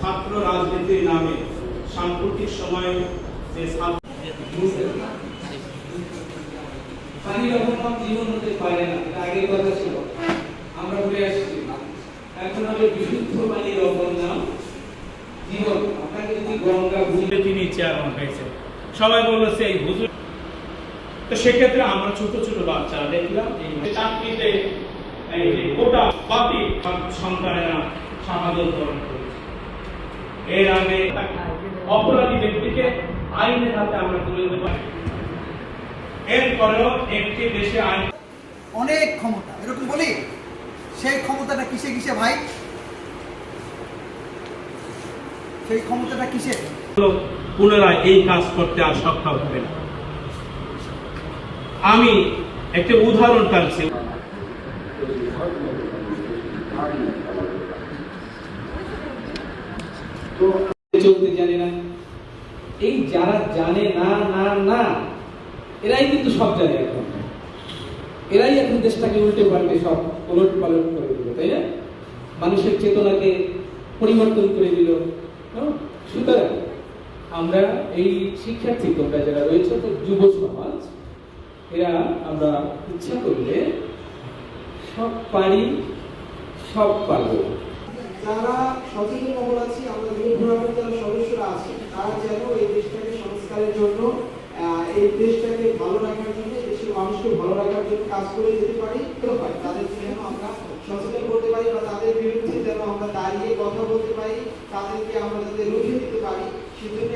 ছাত্র রাজনীতির নামে সাম্প্রতিক সময়ে যে জীবন হতে পারে না আগের কথা ছিল। আমরা ঘুরে আসছি। এখন হবে বিশুদ্ধ পানির অভাব নাম জীবন। আপনাকে যদি গঙ্গা তিনি চেয়ারম্যান হয়েছেন সবাই বলল সেই হুজুর তো সেক্ষেত্রে আমরা ছোট ছোট বাচ্চারা দেখলাম এই চাকরিতে এই যে গোটা সন্তানেরা শাহাদত বরণ করেছে। এর আগে অপরাধী ব্যক্তিকে আইনের হাতে আমরা তুলে দিতে পারি। এরপরেও একটি দেশে আইন অনেক ক্ষমতা এরকম বলি? সেই ক্ষমতাটা কিসে কিসে ভাই? সেই ক্ষমতাটা কিসে? পুনরায় এই কাজ করতে আর সক্ষম হবে না। আমি একটা উদাহরণ টানছি। চলতে জানে না। এই যারা জানে না না না, এরাই কিন্তু সব জানে এখন। এরাই এখন দেশটাকে উল্টে পাল্টে সব ওলট পালট করে দিল, তাই না? মানুষের চেতনাকে পরিবর্তন করে দিল? সুতরাং আমরা এই শিক্ষার্থী তোমরা যারা রয়েছে তো যুব সমাজ, এরা আমরা ইচ্ছা করলে সব পারি, সব পারব। যারা সচেতন মহল আছে, আমরা যুব ফোরামের যারা সদস্যরা আছে, তারা যেন এই দেশটাকে সংস্কারের জন্য এই দেশটাকে ভালো রাখার জন্য দেশের মানুষকে ভালো রাখার জন্য কাজ করে যেতে পারি, তো হয়। তাদের যেন আমরা সচেতন করতে পারি বা তাদের বিরুদ্ধে যেন আমরা দাঁড়িয়ে কথা বলতে পারি, তাদেরকে আমরা যাতে রুখে দিতে পারি, সেজন্য